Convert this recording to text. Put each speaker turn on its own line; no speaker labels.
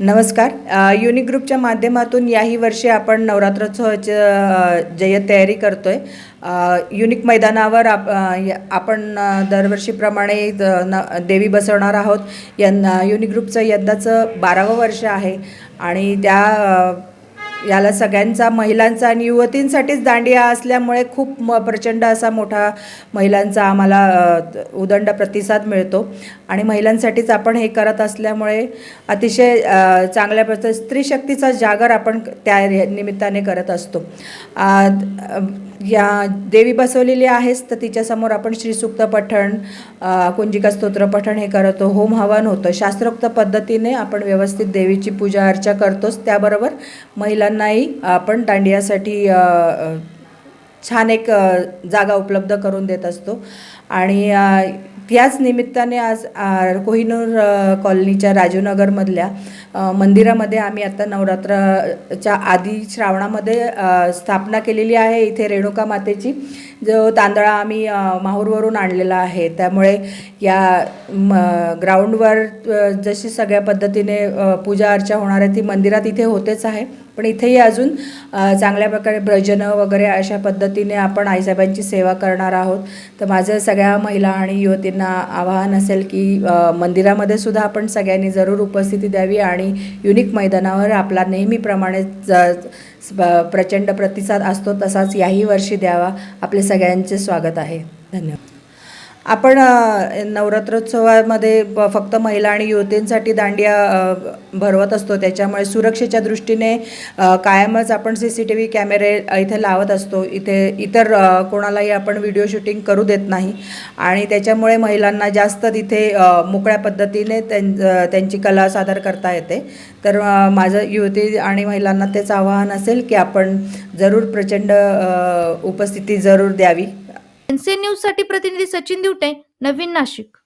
नमस्कार. युनिक ग्रुपच्या माध्यमातून याही वर्षी आपण नवरात्रोत्सवाचं जय जय्यत तयारी करतो आहे युनिक मैदानावर आप य- आपण दरवर्षीप्रमाणे न देवी बसवणार आहोत. यंदा युनिक ग्रुपचं यंदाचं बारावं वर्ष आहे. आणि त्या याला सगळ्यांचा महिलांचा आणि युवतींसाठीच दांडिया असल्यामुळे खूप म प्रचंड असा मोठा महिलांचा आम्हाला उदंड प्रतिसाद मिळतो. आणि महिलांसाठीच आपण हे करत असल्यामुळे अतिशय चांगल्या प्रकारे स्त्रीशक्तीचा जागर आपण त्या निमित्ताने करत असतो. या देवी बसवलेली आहेच तर तिच्यासमोर आपण श्रीसुक्त पठण कुंजिका स्तोत्र पठण हे करतो होम हवन होतं. शास्त्रोक्त पद्धतीने आपण व्यवस्थित देवीची पूजा अर्चा करतोच. त्याबरोबर महिलांनाही आपण दांडियासाठी छान एक जागा उपलब्ध करून देत असतो. आणि याच त्याच निमित्ताने आज कोहिनूर कॉलनीच्या राजीवनगरमधल्या मंदिरामध्ये आम्ही आता नवरात्राच्या आधी श्रावणामध्ये स्थापना केलेली आहे इथे रेणुका मातेची. जो तांदळा आम्ही माहूरवरून आणलेला आहे. त्यामुळे या म ग्राउंडवर जशी सगळ्या पद्धतीने पूजा अर्चा होणार आहे ती मंदिरात इथे होतेच आहे. पण इथेही अजून चांगल्या प्रकारे भजनं वगैरे अशा पद्धतीने आपण आईसाहेबांची सेवा करणार आहोत. तर माझं सगळ्या महिला आणि युवतींना आवाहन असेल की मंदिरामध्ये सुद्धा आपण सगळ्यांनी जरूर उपस्थिती द्यावी आणि युनिक मैदानावर आपला नेहमीप्रमाणे प्रचंड प्रतिसाद असतो तसाच याही वर्षी द्यावा. आपले सगळ्यांचे स्वागत आहे. धन्यवाद. आपण नवरात्रोत्सवामध्ये फक्त महिला आणि युवतींसाठी दांडिया भरवत असतो. त्याच्यामुळे सुरक्षेच्या दृष्टीने कायमच आपण सी सी टी व्ही कॅमेरे इथे लावत असतो. इथे इतर कोणालाही आपण व्हिडिओ शूटिंग करू देत नाही. आणि त्याच्यामुळे महिलांना जास्त तिथे मोकळ्या पद्धतीने त्यां त्यांची कला सादर करता येते. तर माझं युवती आणि महिलांना तेच आवाहन असेल की आपण जरूर प्रचंड उपस्थिती जरूर द्यावी.
एनसीएन न्यूजसाठी प्रतिनिधी सचिन दिवटे नवीन नाशिक.